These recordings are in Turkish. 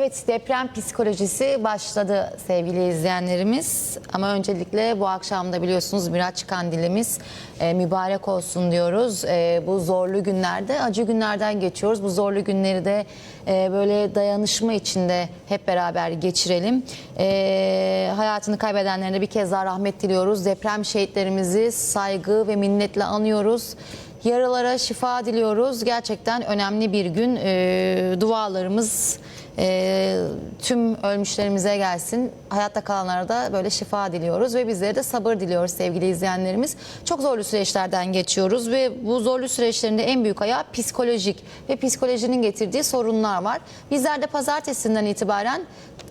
Evet deprem psikolojisi başladı sevgili izleyenlerimiz. Ama öncelikle bu akşam da biliyorsunuz Miraç Kandilimiz e, mübarek olsun diyoruz. E, bu zorlu günlerde acı günlerden geçiyoruz. Bu zorlu günleri de e, böyle dayanışma içinde hep beraber geçirelim. E, hayatını kaybedenlerine de bir kez daha rahmet diliyoruz. Deprem şehitlerimizi saygı ve minnetle anıyoruz. Yaralara şifa diliyoruz. Gerçekten önemli bir gün. E, dualarımız e, tüm ölmüşlerimize gelsin. Hayatta kalanlara da böyle şifa diliyoruz ve bizlere de sabır diliyoruz sevgili izleyenlerimiz. Çok zorlu süreçlerden geçiyoruz ve bu zorlu süreçlerinde en büyük ayağı psikolojik ve psikolojinin getirdiği sorunlar var. Bizler de pazartesinden itibaren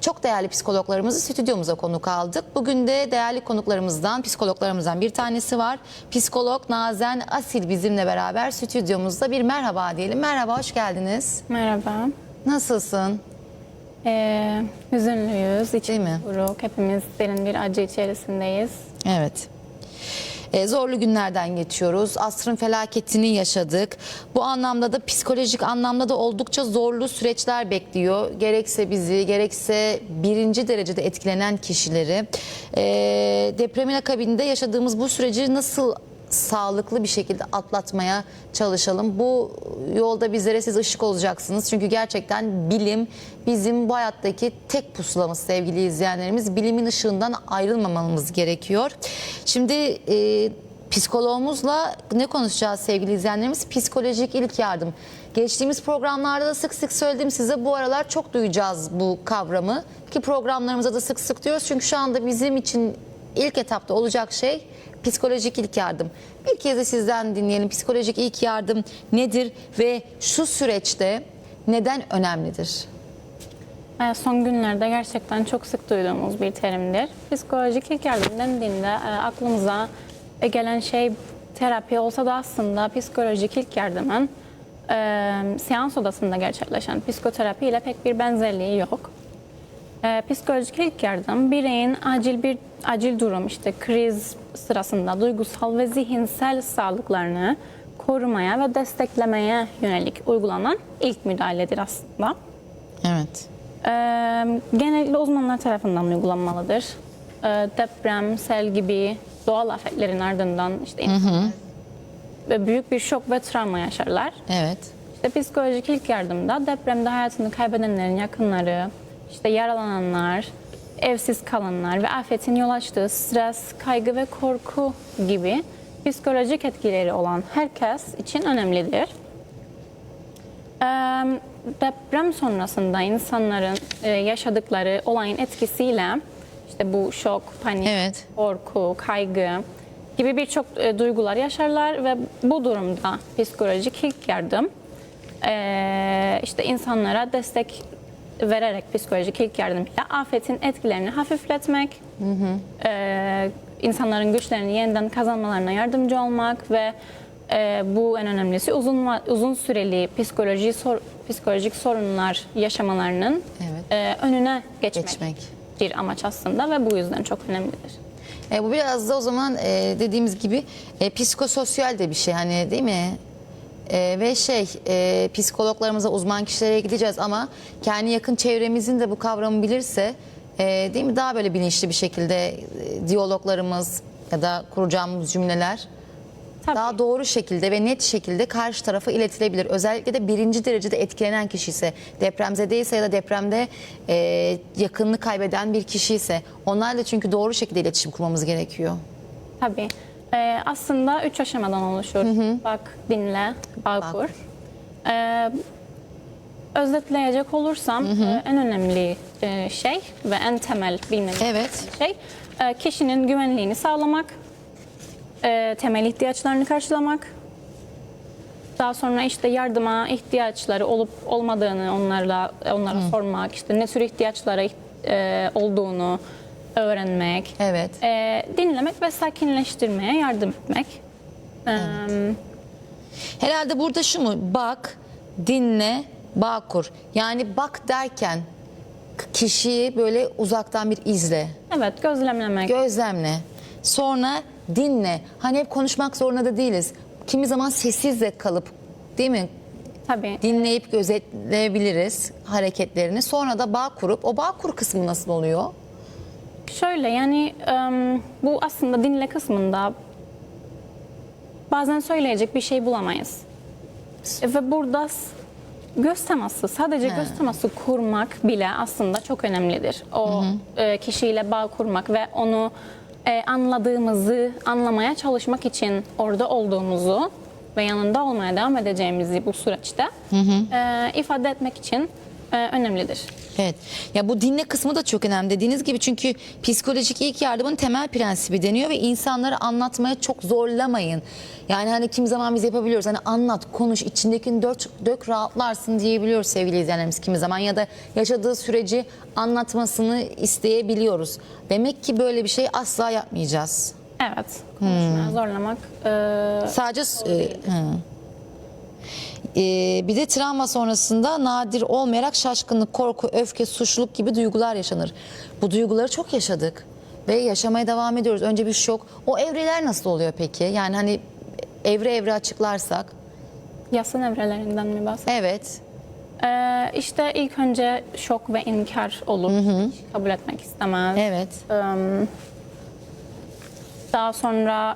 çok değerli psikologlarımızı stüdyomuza konuk aldık. Bugün de değerli konuklarımızdan, psikologlarımızdan bir tanesi var. Psikolog Nazen Asil bizimle beraber stüdyomuzda bir merhaba diyelim. Merhaba, hoş geldiniz. Merhaba. Nasılsın? Ee, hüzünlüyüz, Değil içimiz mi? buruk. Hepimiz derin bir acı içerisindeyiz. Evet. Ee, zorlu günlerden geçiyoruz. Asrın felaketini yaşadık. Bu anlamda da psikolojik anlamda da oldukça zorlu süreçler bekliyor. Gerekse bizi, gerekse birinci derecede etkilenen kişileri. Ee, depremin akabinde yaşadığımız bu süreci nasıl sağlıklı bir şekilde atlatmaya çalışalım. Bu yolda bizlere siz ışık olacaksınız. Çünkü gerçekten bilim bizim bu hayattaki tek pusulamız sevgili izleyenlerimiz. Bilimin ışığından ayrılmamamız gerekiyor. Şimdi e, psikoloğumuzla ne konuşacağız sevgili izleyenlerimiz? Psikolojik ilk yardım. Geçtiğimiz programlarda da sık sık söyledim size bu aralar çok duyacağız bu kavramı. Ki programlarımıza da sık sık diyoruz. Çünkü şu anda bizim için ilk etapta olacak şey psikolojik ilk yardım. Bir kez de sizden dinleyelim. Psikolojik ilk yardım nedir ve şu süreçte neden önemlidir? Son günlerde gerçekten çok sık duyduğumuz bir terimdir. Psikolojik ilk yardım dendiğinde e, aklımıza gelen şey terapi olsa da aslında psikolojik ilk yardımın e, seans odasında gerçekleşen psikoterapi ile pek bir benzerliği yok. E, psikolojik ilk yardım bireyin acil bir acil durum işte kriz sırasında duygusal ve zihinsel sağlıklarını korumaya ve desteklemeye yönelik uygulanan ilk müdahaledir aslında. Evet. Ee, genellikle uzmanlar tarafından uygulanmalıdır. Ee, deprem, sel gibi doğal afetlerin ardından işte insanlar ve büyük bir şok ve travma yaşarlar. Evet. İşte psikolojik ilk yardımda depremde hayatını kaybedenlerin yakınları, işte yaralananlar, evsiz kalanlar ve afetin yol açtığı stres, kaygı ve korku gibi psikolojik etkileri olan herkes için önemlidir. Deprem sonrasında insanların yaşadıkları olayın etkisiyle işte bu şok, panik, Evet. korku, kaygı gibi birçok duygular yaşarlar ve bu durumda psikolojik ilk yardım işte insanlara destek vererek psikolojik ilk yardım ile afetin etkilerini hafifletmek, e, insanların güçlerini yeniden kazanmalarına yardımcı olmak ve e, bu en önemlisi uzun uzun süreli psikoloji sor- psikolojik sorunlar yaşamalarının Evet. e, önüne geçmek, Geçmek. bir amaç aslında ve bu yüzden çok önemlidir. E, bu biraz da o zaman e, dediğimiz gibi e, psikososyal de bir şey hani değil mi? E, ve şey e, psikologlarımıza uzman kişilere gideceğiz ama kendi yakın çevremizin de bu kavramı bilirse e, değil mi daha böyle bilinçli bir şekilde e, diyaloglarımız ya da kuracağımız cümleler Tabii. daha doğru şekilde ve net şekilde karşı tarafa iletilebilir. Özellikle de birinci derecede etkilenen kişi ise depremzedeyse ya da depremde e, yakınını kaybeden bir kişi ise onlarla çünkü doğru şekilde iletişim kurmamız gerekiyor. Tabii. Ee, aslında üç aşamadan oluşur. Bak, dinle, bağ Bak. kur. Ee, özetleyecek olursam e, en önemli e, şey ve en temel bilmemiz Evet. şey e, kişinin güvenliğini sağlamak, temel ihtiyaçlarını karşılamak, daha sonra işte yardıma ihtiyaçları olup olmadığını onlarla onlara sormak, işte ne tür ihtiyaçlara olduğunu öğrenmek, Evet. e, dinlemek ve sakinleştirmeye yardım etmek. E, Herhalde burada şu mu? Bak, dinle, bağ kur. Yani bak derken kişiyi böyle uzaktan bir izle, evet, gözlemlemek. gözlemle. Sonra dinle. Hani hep konuşmak zorunda da değiliz. Kimi zaman sessiz de kalıp değil mi? Tabii. dinleyip gözetleyebiliriz hareketlerini. Sonra da bağ kurup o bağ kur kısmı nasıl oluyor? Şöyle yani bu aslında dinle kısmında bazen söyleyecek bir şey bulamayız. Ve burada göz teması, sadece göz teması kurmak bile aslında çok önemlidir. O e, kişiyle bağ kurmak ve onu e, anladığımızı anlamaya çalışmak için orada olduğumuzu ve yanında olmaya devam edeceğimizi bu süreçte e, ifade etmek için önemlidir. Evet. Ya bu dinle kısmı da çok önemli dediğiniz gibi çünkü psikolojik ilk yardımın temel prensibi deniyor ve insanları anlatmaya çok zorlamayın. Yani hani kim zaman biz yapabiliyoruz. Hani anlat, konuş, içindekini dök, dök rahatlarsın diyebiliyoruz sevgili izleyenlerimiz kimi zaman ya da yaşadığı süreci anlatmasını isteyebiliyoruz. Demek ki böyle bir şey asla yapmayacağız. Evet, konuşmaya zorlamak e, Sadece e, hı. Ee, bir de travma sonrasında nadir olmayarak şaşkınlık, korku, öfke, suçluluk gibi duygular yaşanır. Bu duyguları çok yaşadık ve yaşamaya devam ediyoruz. Önce bir şok. O evreler nasıl oluyor peki? Yani hani evre evre açıklarsak. yasın evrelerinden mi bahsediyorsun? Evet. E, işte ilk önce şok ve inkar olur. Hiç kabul etmek istemez. Evet. Daha sonra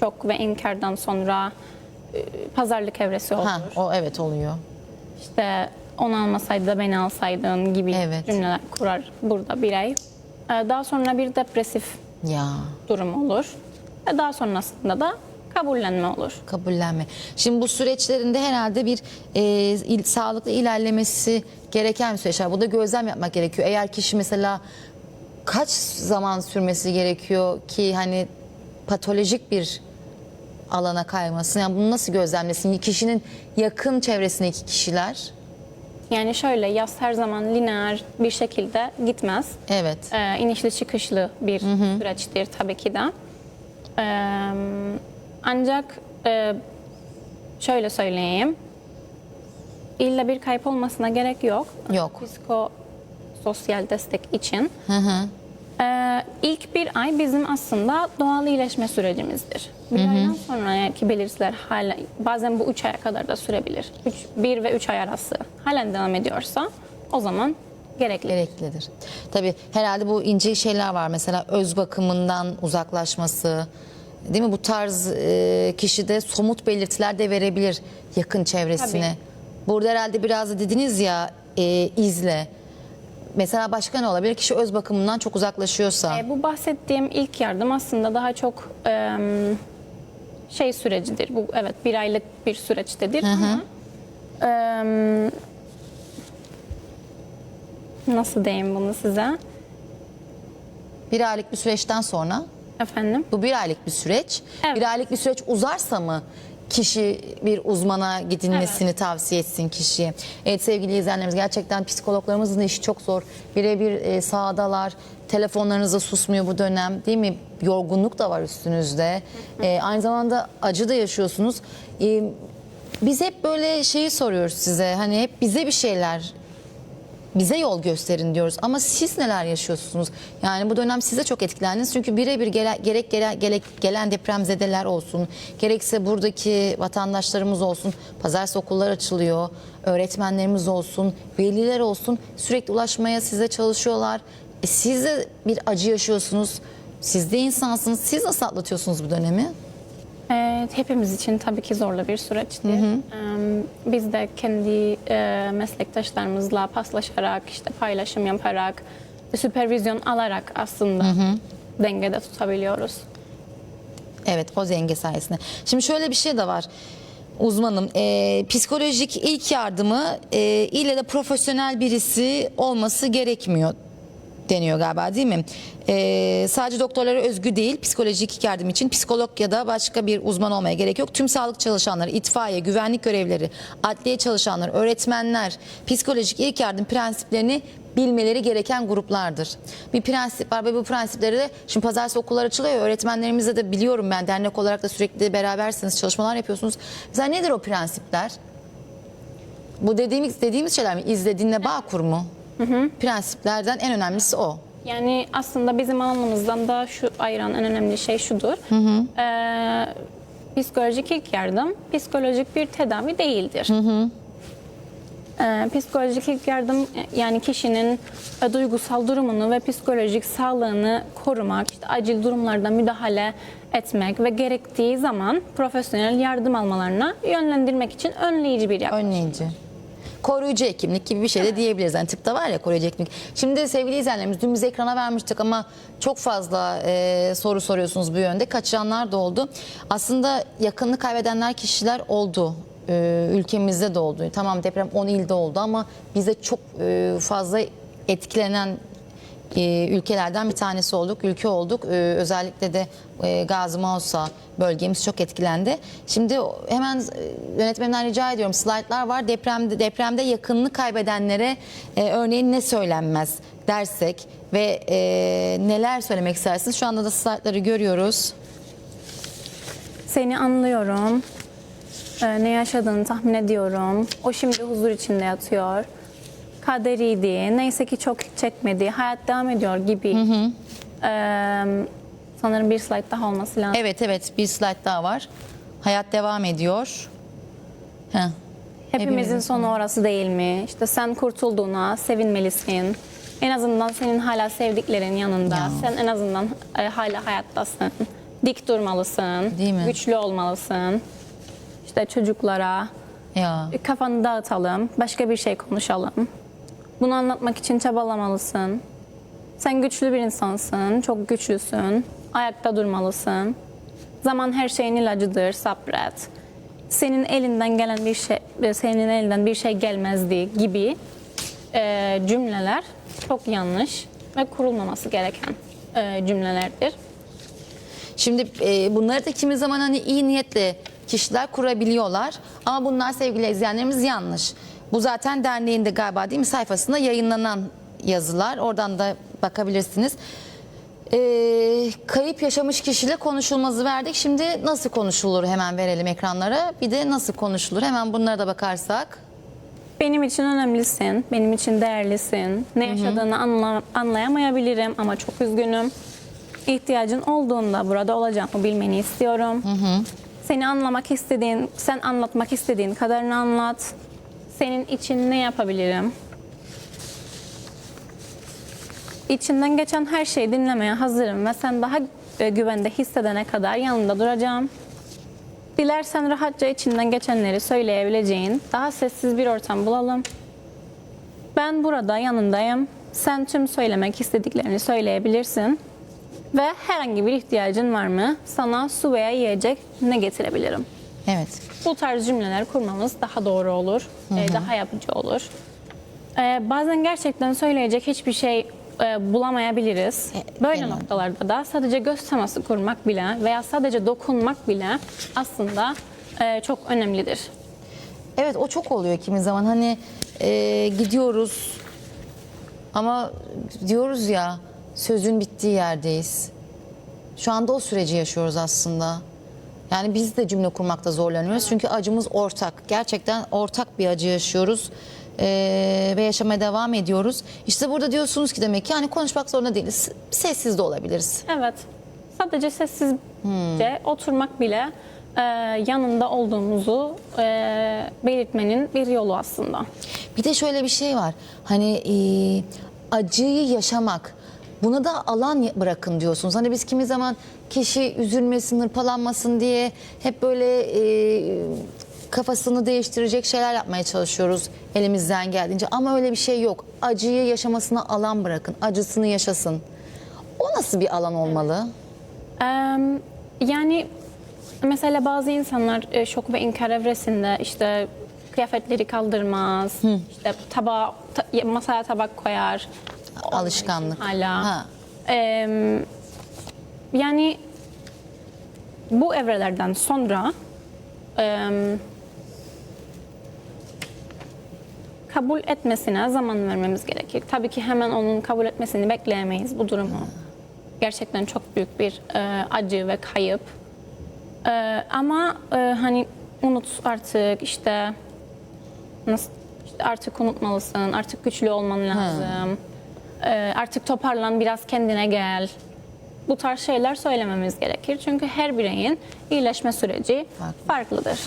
şok ve inkardan sonra pazarlık evresi olur. Ha, o evet oluyor. İşte onu almasaydı da beni alsaydın gibi Evet. cümleler kurar burada birey. E, daha sonra bir depresif Ya durum olur. Ve daha sonrasında da kabullenme olur. kabullenme. Şimdi bu süreçlerinde herhalde bir e, il- sağlıklı ilerlemesi gereken bir süreç var. Bu da gözlem yapmak gerekiyor. Eğer kişi mesela kaç zaman sürmesi gerekiyor ki hani patolojik bir alana kaymasın? Yani bunu nasıl gözlemlesin? Kişinin yakın çevresindeki kişiler. Yani şöyle yaz her zaman lineer bir şekilde gitmez. Evet. Ee, inişli çıkışlı bir süreçtir tabii ki de. Ee, ancak e, şöyle söyleyeyim. İlla bir kayıp olmasına gerek yok. Yok. Psikososyal destek için. Ee, ilk bir ay bizim aslında doğal iyileşme sürecimizdir. Bir aydan sonraki belirtiler hala bazen bu üç aya kadar da sürebilir. Üç, bir ve üç ay arası halen devam ediyorsa o zaman gerekli. Gereklidir. Tabii herhalde bu ince şeyler var. Mesela öz bakımından uzaklaşması. Değil mi? Bu tarz e, kişide somut belirtiler de verebilir yakın çevresine. Tabii. Burada herhalde biraz da dediniz ya e, izle. Mesela başka ne olabilir? Kişi öz bakımından çok uzaklaşıyorsa. E, bu bahsettiğim ilk yardım aslında daha çok e, şey sürecidir. Bu evet bir aylık bir süreçtedir ama e, nasıl diyeyim bunu size? Bir aylık bir süreçten sonra Efendim? bu bir aylık bir süreç. Evet. Bir aylık bir süreç uzarsa mı kişi bir uzmana gidilmesini tavsiye etsin kişiye. Evet sevgili izleyenlerimiz gerçekten psikologlarımızın işi çok zor. Birebir e, sahadalar. Telefonlarınız da susmuyor bu dönem değil mi? Yorgunluk da var üstünüzde. E, aynı zamanda acı da yaşıyorsunuz. E, biz hep böyle şeyi soruyoruz size. Hani hep bize bir şeyler bize yol gösterin diyoruz. Ama siz neler yaşıyorsunuz? Yani bu dönem size çok etkilendiniz. Çünkü birebir gele- gerek gele- gerek gelen depremzedeler olsun, gerekse buradaki vatandaşlarımız olsun, pazartesi okullar açılıyor, öğretmenlerimiz olsun, veliler olsun sürekli ulaşmaya size çalışıyorlar. E siz de bir acı yaşıyorsunuz. Siz de insansınız. Siz nasıl atlatıyorsunuz bu dönemi? Evet, hepimiz için tabii ki zorlu bir süreçti. Ee, Biz de kendi e, meslektaşlarımızla paslaşarak, işte paylaşım yaparak, süpervizyon alarak aslında dengede tutabiliyoruz. Evet o denge sayesinde. Şimdi şöyle bir şey de var. Uzmanım e, psikolojik ilk yardımı e, ile de profesyonel birisi olması gerekmiyor deniyor galiba değil mi? E, sadece doktorlara özgü değil psikolojik yardım için psikolog ya da başka bir uzman olmaya gerek yok. Tüm sağlık çalışanları, itfaiye, güvenlik görevlileri, adliye çalışanları, öğretmenler psikolojik ilk yardım prensiplerini bilmeleri gereken gruplardır. Bir prensip var ve bu prensipleri de şimdi pazartesi okullar açılıyor. ya, Öğretmenlerimizle de biliyorum ben dernek olarak da sürekli berabersiniz, çalışmalar yapıyorsunuz. Mesela nedir o prensipler? Bu dediğimiz dediğimiz şeyler mi? İzle, dinle, bağ kur mu? Prensiplerden en önemlisi o. Yani aslında bizim alanımızdan da şu ayıran en önemli şey şudur. Ee, psikolojik ilk yardım psikolojik bir tedavi değildir. Ee, psikolojik ilk yardım yani kişinin e, duygusal durumunu ve psikolojik sağlığını korumak, işte acil durumlarda müdahale etmek ve gerektiği zaman profesyonel yardım almalarına yönlendirmek için önleyici bir yaklaşım. Önleyici. Koruyucu hekimlik gibi bir şey de diyebiliriz. Yani tıpta var ya koruyucu hekimlik. Şimdi sevgili izleyenlerimiz dün biz ekrana vermiştik ama çok fazla e, soru soruyorsunuz bu yönde. Kaçıranlar da oldu. Aslında yakınını kaybedenler kişiler oldu. E, ülkemizde de oldu. Tamam deprem 10 ilde oldu ama bize çok e, fazla etkilenen e, ülkelerden bir tanesi olduk, ülke olduk. E, özellikle de e, Gazi Mausa bölgemiz çok etkilendi. Şimdi hemen e, yönetmenden rica ediyorum slaytlar var. Depremde depremde yakınını kaybedenlere e, örneğin ne söylenmez dersek ve e, neler söylemek istersiniz? Şu anda da slaytları görüyoruz. Seni anlıyorum. Ee, ne yaşadığını tahmin ediyorum. O şimdi huzur içinde yatıyor. Kaderiydi. Neyse ki çok çekmedi. Hayat devam ediyor gibi. Ee, sanırım bir slide daha olması lazım. Evet evet bir slayt daha var. Hayat devam ediyor. Heh. Hepimizin Hepimizin sonu orası değil mi? İşte sen kurtulduğuna sevinmelisin. En azından senin hala sevdiklerin yanında. Ya. Sen en azından e, hala hayattasın. Dik durmalısın. Değil mi? Güçlü olmalısın. İşte çocuklara Ya. kafanı dağıtalım. Başka bir şey konuşalım. Bunu anlatmak için çabalamalısın. Sen güçlü bir insansın. Çok güçlüsün. Ayakta durmalısın. Zaman her şeyin ilacıdır. Sabret. Senin elinden gelen bir şey, senin elinden bir şey gelmezdi gibi e, cümleler çok yanlış ve kurulmaması gereken e, cümlelerdir. Şimdi e, bunları da kimi zaman hani iyi niyetle kişiler kurabiliyorlar. Ama bunlar sevgili izleyenlerimiz yanlış. Bu zaten derneğinde galiba değil mi sayfasında yayınlanan yazılar. Oradan da bakabilirsiniz. E, kayıp yaşamış kişiyle konuşulmazı verdik. Şimdi nasıl konuşulur hemen verelim ekranlara. Bir de nasıl konuşulur hemen bunlara da bakarsak. Benim için önemlisin, benim için değerlisin. Ne yaşadığını anla- anlayamayabilirim ama çok üzgünüm. İhtiyacın olduğunda burada olacağımı bilmeni istiyorum. Seni anlamak istediğin, sen anlatmak istediğin kadarını anlat. Senin için ne yapabilirim? İçinden geçen her şeyi dinlemeye hazırım ve sen daha e, güvende hissedene kadar yanında duracağım. Dilersen rahatça içinden geçenleri söyleyebileceğin daha sessiz bir ortam bulalım. Ben burada yanındayım. Sen tüm söylemek istediklerini söyleyebilirsin. Ve herhangi bir ihtiyacın var mı? Sana su veya yiyecek ne getirebilirim? Evet. Bu tarz cümleler kurmamız daha doğru olur, e, daha yapıcı olur. E, bazen gerçekten söyleyecek hiçbir şey e, bulamayabiliriz. Böyle genelde. noktalarda da sadece göz teması kurmak bile veya sadece dokunmak bile aslında e, çok önemlidir. Evet o çok oluyor kimi zaman hani e, gidiyoruz ama diyoruz ya sözün bittiği yerdeyiz. Şu anda o süreci yaşıyoruz aslında. Yani biz de cümle kurmakta zorlanıyoruz çünkü acımız ortak. Gerçekten ortak bir acı yaşıyoruz e, ve yaşamaya devam ediyoruz. İşte burada diyorsunuz ki demek ki yani konuşmak zorunda değiliz. Sessiz de olabiliriz. Evet, sadece sessizce oturmak bile e, yanında olduğumuzu e, belirtmenin bir yolu aslında. Bir de şöyle bir şey var. Hani e, acıyı yaşamak. Buna da alan bırakın diyorsunuz. Hani biz kimi zaman kişi üzülmesin, hırpalanmasın diye hep böyle e, kafasını değiştirecek şeyler yapmaya çalışıyoruz elimizden geldiğince. Ama öyle bir şey yok. Acıyı yaşamasına alan bırakın. Acısını yaşasın. O nasıl bir alan olmalı? Eee, yani mesela bazı insanlar e, şok ve inkar evresinde işte kıyafetleri kaldırmaz, işte tabağa, ta- masaya tabak koyar. Alışkanlık. Hala. Ha. Eee, yani bu evrelerden sonra eee, kabul etmesine zaman vermemiz gerekir. Tabii ki hemen onun kabul etmesini bekleyemeyiz bu durumu. Gerçekten çok büyük bir e, acı ve kayıp. E, ama e, hani unut artık işte nasıl işte artık unutmalısın, artık güçlü olman lazım. E, artık toparlan, biraz kendine gel. bu tarz şeyler söylememiz gerekir. Çünkü her bireyin iyileşme süreci Farklı. farklıdır.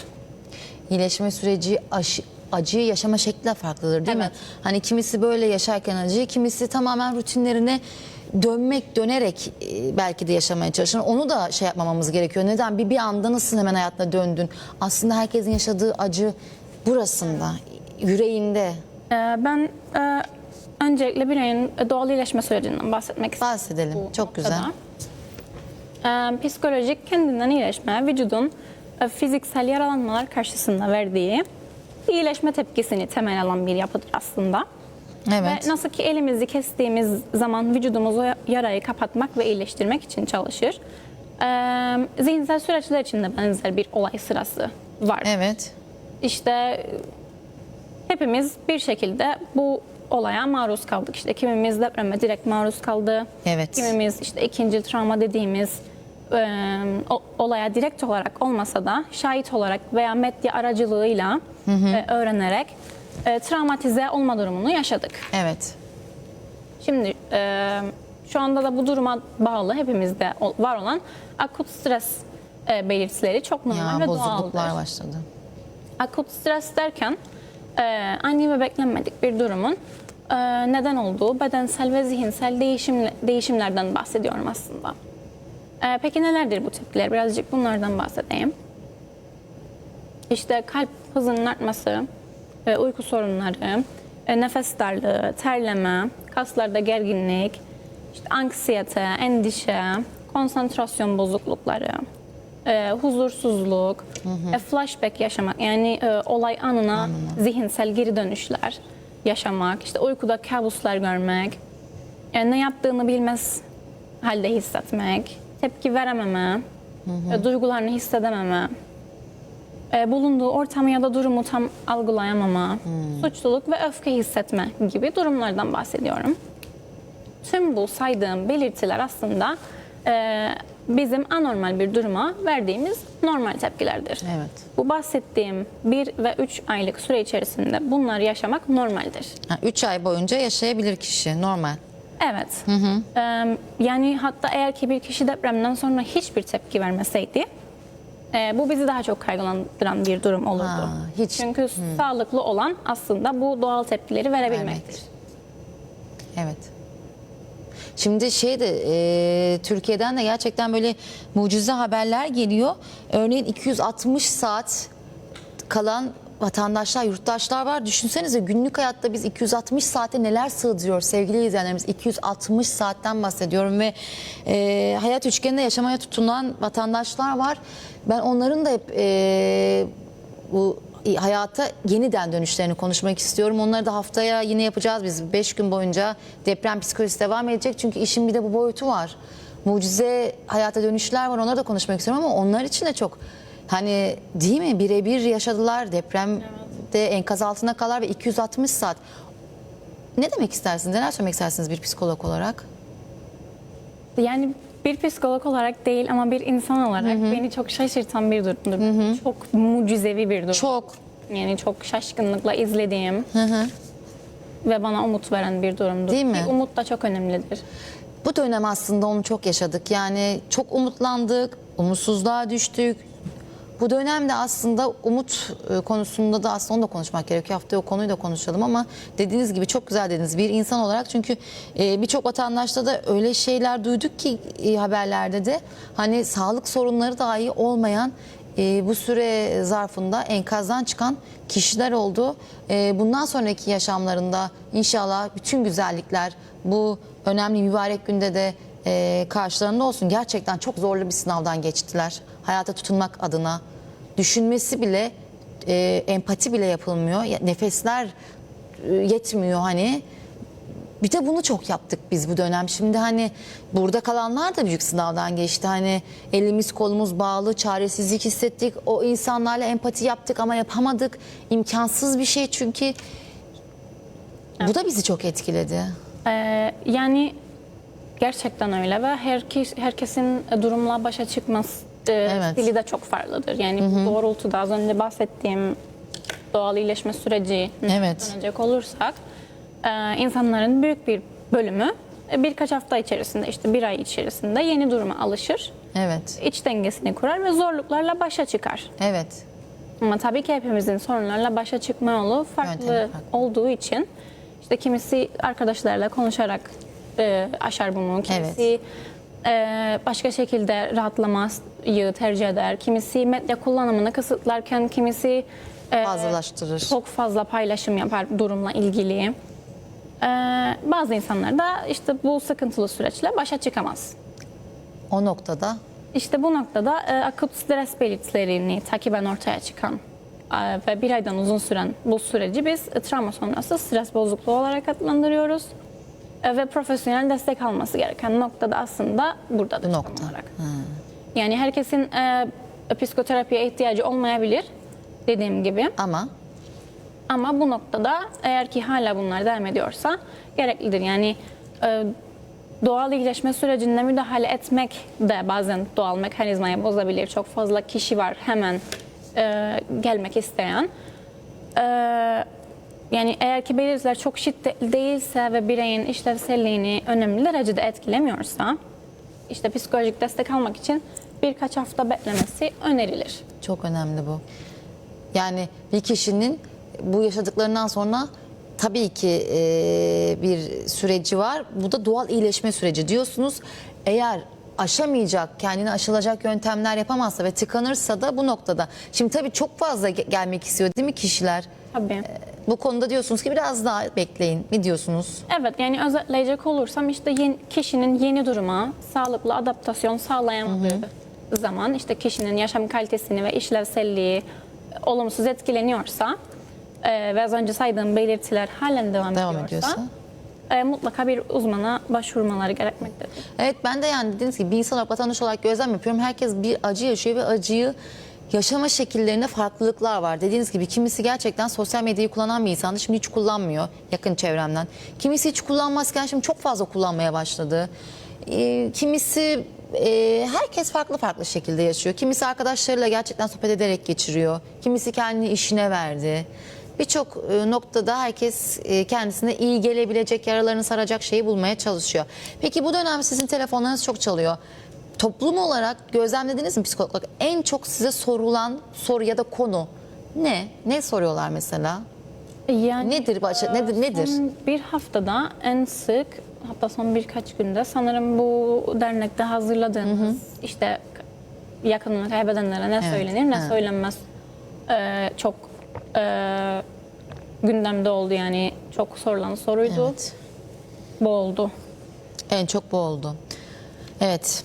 İyileşme süreci aşı, acıyı yaşama şekli de farklıdır değil mi? Evet. Hani kimisi böyle yaşarken acıyı, kimisi tamamen rutinlerine dönmek, dönerek e, belki de yaşamaya çalışır. Onu da şey yapmamamız gerekiyor. Neden? Bir bir anda nasıl hemen hayatına döndün? Aslında herkesin yaşadığı acı burasında, yüreğinde. Ee, Ben e, öncelikle bireyin doğal iyileşme sürecinden bahsetmek istiyorum. Bahsedelim. bu Çok güzel. noktada. Ee, psikolojik kendinden iyileşme, vücudun e, fiziksel yaralanmalar karşısında verdiği iyileşme tepkisini temel alan bir yapıdır aslında. Evet. Ve nasıl ki elimizi kestiğimiz zaman vücudumuz o yarayı kapatmak ve iyileştirmek için çalışır. Ee, zihinsel süreçler için de benzer bir olay sırası var. Evet. İşte e, hepimiz bir şekilde bu olaya maruz kaldık. İşte kimimiz depreme direkt maruz kaldı. Evet. Kimimiz işte ikinci travma dediğimiz e, o- olaya direkt olarak olmasa da şahit olarak veya medya aracılığıyla e, öğrenerek e, travmatize olma durumunu yaşadık. Evet. Şimdi e, şu anda da bu duruma bağlı hepimizde var olan akut stres e, belirtileri çok normal Ya ve bozukluklar doğaldır. başladı. Akut stres derken e, ani ve beklenmedik bir durumun neden olduğu bedensel ve zihinsel değişim, değişimlerden bahsediyorum aslında. E, peki nelerdir bu tepkiler? Birazcık bunlardan bahsedeyim. İşte kalp hızının artması, uyku sorunları, e, nefes darlığı, terleme, kaslarda gerginlik, işte anksiyete, endişe, konsantrasyon bozuklukları, e, huzursuzluk, e, flashback yaşamak yani e, olay anına zihinsel geri dönüşler yaşamak, işte uykuda kabuslar görmek, e, ne yaptığını bilmez halde hissetmek, tepki verememe, e, duygularını hissedememe, e, bulunduğu ortamı ya da durumu tam algılayamama, suçluluk ve öfke hissetme gibi durumlardan bahsediyorum. Tüm bu saydığım belirtiler aslında e, bizim anormal bir duruma verdiğimiz normal tepkilerdir. Evet. Bu bahsettiğim 1 ve 3 aylık süre içerisinde bunları yaşamak normaldir. 3 ay boyunca yaşayabilir kişi normal. Evet. Ee, yani hatta eğer ki bir kişi depremden sonra hiçbir tepki vermeseydi e, bu bizi daha çok kaygılandıran bir durum olurdu. Ha, hiç. Çünkü sağlıklı olan aslında bu doğal tepkileri verebilmektir. Evet. Şimdi şey de e, Türkiye'den de gerçekten böyle mucize haberler geliyor. Örneğin 260 saat kalan vatandaşlar, yurttaşlar var. Düşünsenize günlük hayatta biz 260 saate neler sığdırıyoruz sevgili izleyenlerimiz. 260 saatten bahsediyorum ve e, hayat üçgeninde yaşamaya tutunan vatandaşlar var. Ben onların da hep e, bu hayata yeniden dönüşlerini konuşmak istiyorum. Onları da haftaya yine yapacağız biz. 5 gün boyunca deprem psikolojisi devam edecek. Çünkü işin bir de bu boyutu var. Mucize hayata dönüşler var. Onları da konuşmak istiyorum ama onlar için de çok hani değil mi birebir yaşadılar. Depremde enkaz altında kalar ve 260 saat. Ne demek istersiniz? Neler söylemek istersiniz bir psikolog olarak? Yani bir psikolog olarak değil ama bir insan olarak beni çok şaşırtan bir durumdur. Çok mucizevi bir durum. Çok. Yani çok şaşkınlıkla izlediğim ve bana umut veren bir durumdur. Değil mi? Ki umut da çok önemlidir. Bu dönem aslında onu çok yaşadık. Yani çok umutlandık, umutsuzluğa düştük. Bu dönemde aslında umut e, konusunda da aslında onu da konuşmak gerekiyor. Haftaya o konuyu da konuşalım ama dediğiniz gibi çok güzel dediniz. Bir insan olarak çünkü e, birçok vatandaşta da öyle şeyler duyduk ki e, haberlerde de hani sağlık sorunları dahi olmayan bu süre zarfında enkazdan çıkan kişiler oldu. Bundan sonraki yaşamlarında inşallah bütün güzellikler bu önemli mübarek günde de e, karşılarında olsun. Gerçekten çok zorlu bir sınavdan geçtiler. Hayata tutunmak adına. Düşünmesi bile, e, empati bile yapılmıyor. Ya- Nefesler e, yetmiyor hani. Bir de bunu çok yaptık biz bu dönem. Şimdi hani burada kalanlar da büyük sınavdan geçti. Hani elimiz kolumuz bağlı, çaresizlik hissettik. O insanlarla empati yaptık ama yapamadık. İmkansız bir şey çünkü. Bu da bizi çok etkiledi. Ee, yani gerçekten öyle ve herkes, herkesin durumla başa çıkması e, Evet. stili de çok farklıdır. Yani bu doğrultuda az önce bahsettiğim doğal iyileşme süreci Evet. dönecek olursak e, insanların büyük bir bölümü e, birkaç hafta içerisinde işte bir ay içerisinde yeni duruma alışır. Evet. iç dengesini kurar ve zorluklarla başa çıkar. Evet. Ama tabii ki hepimizin sorunlarla başa çıkma yolu farklı Yöntemi farklı. olduğu için işte kimisi arkadaşlarla konuşarak e, aşar bunu, kimisi e, başka şekilde rahatlamayı tercih eder, kimisi medya kullanımını kısıtlarken kimisi e, Fazlalaştırır. çok fazla paylaşım yapar durumla ilgili. E, bazı insanlar da işte bu sıkıntılı süreçle başa çıkamaz. O noktada İşte bu noktada e, akut stres belirtilerini takiben ortaya çıkan e, ve bir aydan uzun süren bu süreci biz e, travma sonrası stres bozukluğu olarak adlandırıyoruz. E, ve profesyonel destek alması gereken noktada aslında buradadır tam nokta. olarak. Yani herkesin e, psikoterapiye ihtiyacı olmayabilir dediğim gibi. ama Ama bu noktada eğer ki hala bunlar devam ediyorsa gereklidir. Yani e, doğal iyileşme sürecinde müdahale etmek de bazen doğal mekanizmayı bozabilir. Çok fazla kişi var hemen e, gelmek isteyen. E, yani eğer ki belirtiler çok şiddetli değilse ve bireyin işlevselliğini önemli derecede etkilemiyorsa işte psikolojik destek almak için birkaç hafta beklemesi önerilir. çok önemli bu. Yani bir kişinin bu yaşadıklarından sonra tabii ki e, bir süreci var. Bu da doğal iyileşme süreci diyorsunuz. Eğer aşamayacak, kendini aşılacak yöntemler yapamazsa ve tıkanırsa da bu noktada. Şimdi tabii çok fazla ge- gelmek istiyor değil mi kişiler? Tabii. Bu konuda diyorsunuz ki biraz daha bekleyin. Ne diyorsunuz? Evet yani özetleyecek olursam işte yeni, kişinin yeni duruma sağlıklı adaptasyon sağlayamadığı zaman işte kişinin yaşam kalitesini ve işlevselliği e, olumsuz etkileniyorsa e, ve az önce saydığım belirtiler halen devam, Devam ediyorsa, ediyorsa. e, mutlaka bir uzmana başvurmaları gerekmektedir. Evet ben de yani dediğiniz gibi bir insan olarak vatandaş olarak gözlem yapıyorum. Herkes bir acı yaşıyor ve acıyı yaşama şekillerinde farklılıklar var. Dediğiniz gibi kimisi gerçekten sosyal medyayı kullanan bir insandı. Şimdi hiç kullanmıyor yakın çevremden. Kimisi hiç kullanmazken şimdi çok fazla kullanmaya başladı. Ee, kimisi e, herkes farklı farklı şekilde yaşıyor. Kimisi arkadaşlarıyla gerçekten sohbet ederek geçiriyor. Kimisi kendini işine verdi. Birçok e, noktada herkes e, kendisine iyi gelebilecek, yaralarını saracak şeyi bulmaya çalışıyor. Peki bu dönem sizin telefonlarınız çok çalıyor. Toplum olarak gözlemlediniz mi psikolog olarak? En çok size sorulan soru ya da konu ne? Ne soruyorlar mesela? Yani Nedir başa, nedir nedir? Bir haftada en sık hatta son birkaç günde sanırım bu dernekte hazırladığımız işte yakınını kaybedenlere ne Evet, söylenir ne evet. söylenmez e, çok e, gündemde oldu yani çok sorulan soruydu. Evet. Bu oldu. En çok bu oldu. Evet.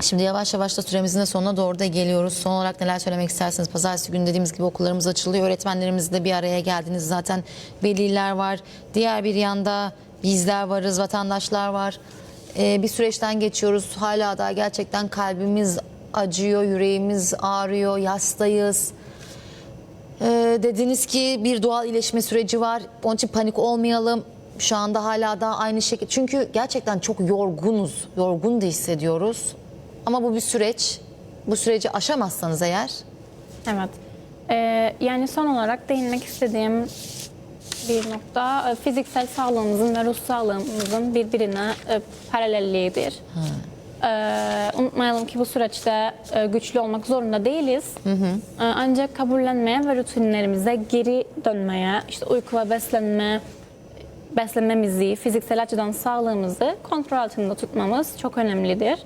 Şimdi yavaş yavaş da süremizin de sonuna doğru da geliyoruz. Son olarak neler söylemek istersiniz? Pazartesi günü dediğimiz gibi okullarımız açılıyor. Öğretmenlerimiz de bir araya geldiniz. Zaten veliler var. Diğer bir yanda bizler varız, vatandaşlar var. Ee, bir süreçten geçiyoruz. Hala da gerçekten kalbimiz acıyor, yüreğimiz ağrıyor, yastayız. Ee, dediniz ki bir doğal iyileşme süreci var. Onun için panik olmayalım. Şu anda hala da aynı şekilde. Çünkü gerçekten çok yorgunuz. Yorgun da hissediyoruz. Ama bu bir süreç. Bu süreci aşamazsanız eğer Evet. Ee, yani son olarak değinmek istediğim bir nokta e, fiziksel sağlığımızın ve ruh sağlığımızın birbirine e, paralelliğidir. Ee, unutmayalım ki bu süreçte e, güçlü olmak zorunda değiliz. Ee, ancak kabullenmeye ve rutinlerimize geri dönmeye, işte uyku ve beslenme, beslenmemizi, fiziksel açıdan sağlığımızı kontrol altında tutmamız çok önemlidir.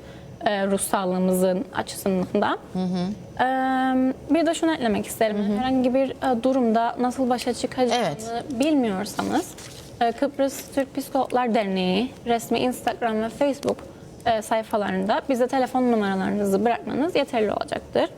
E, ruh sağlığımızın açısından. E, bir de şunu eklemek isterim. Herhangi bir e, durumda nasıl başa çıkacağını Evet. bilmiyorsanız e, Kıbrıs Türk Psikologlar Derneği resmi Instagram ve Facebook e, sayfalarında bize telefon numaralarınızı bırakmanız yeterli olacaktır.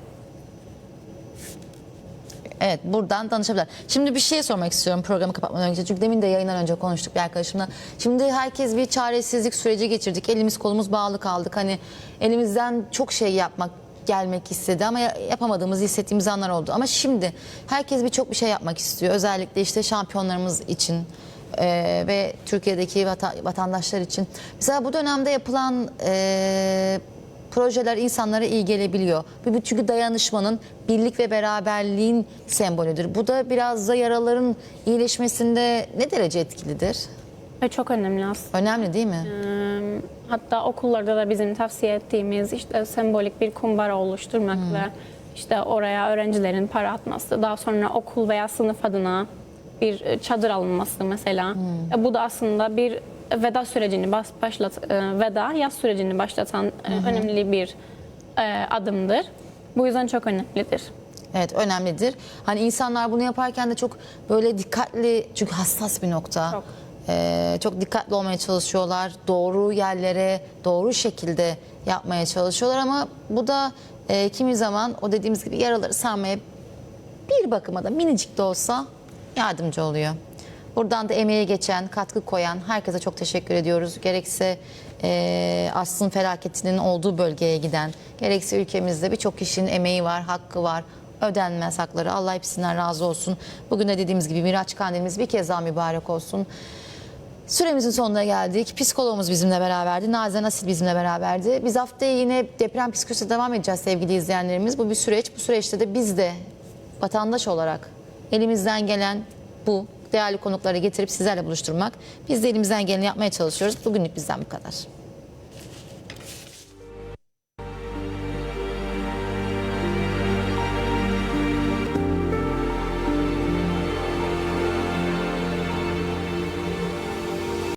Evet buradan danışabilirler. Şimdi bir şey sormak istiyorum programı kapatmadan önce. Çünkü demin de yayından önce konuştuk bir arkadaşımla. Şimdi herkes bir çaresizlik süreci geçirdik. Elimiz kolumuz bağlı kaldık. Hani elimizden çok şey yapmak gelmek istedi ama ya- yapamadığımızı hissettiğimiz anlar oldu. Ama şimdi herkes birçok bir şey yapmak istiyor. Özellikle işte şampiyonlarımız için eee, ve Türkiye'deki vata- vatandaşlar için. Mesela bu dönemde yapılan eee projeler insanlara iyi gelebiliyor. Bu çünkü dayanışmanın, birlik ve beraberliğin sembolüdür. Bu da biraz da yaraların iyileşmesinde ne derece etkilidir? Ve çok önemli aslında. Önemli değil mi? Hatta okullarda da bizim tavsiye ettiğimiz işte sembolik bir kumbara oluşturmak ve işte oraya öğrencilerin para atması, daha sonra okul veya sınıf adına bir e, çadır alınması mesela. E, Bu da aslında bir veda sürecini bas- başlat e, veda yaz sürecini başlatan e, önemli bir e, adımdır. Bu yüzden çok önemlidir. Evet önemlidir. Hani insanlar bunu yaparken de çok böyle dikkatli çünkü hassas bir nokta. Çok. Ee, çok dikkatli olmaya çalışıyorlar. Doğru yerlere doğru şekilde yapmaya çalışıyorlar ama bu da e, kimi zaman o dediğimiz gibi yaraları sarmaya bir bakıma da minicik de olsa yardımcı oluyor. Buradan da emeğe geçen, katkı koyan herkese çok teşekkür ediyoruz. Gerekse e, Aslın felaketinin olduğu bölgeye giden, gerekse ülkemizde birçok kişinin emeği var, hakkı var, ödenmez hakları. Allah hepsinden razı olsun. Bugün de dediğimiz gibi Miraç Kandilimiz bir kez daha mübarek olsun. Süremizin sonuna geldik. Psikologumuz bizimle beraberdi. Nazen Asil bizimle beraberdi. Biz haftaya yine deprem psikolojisi devam edeceğiz sevgili izleyenlerimiz. Bu bir süreç. Bu süreçte de biz de vatandaş olarak elimizden gelen bu değerli konukları getirip sizlerle buluşturmak. Biz de elimizden geleni yapmaya çalışıyoruz. Bugünlük bizden bu kadar.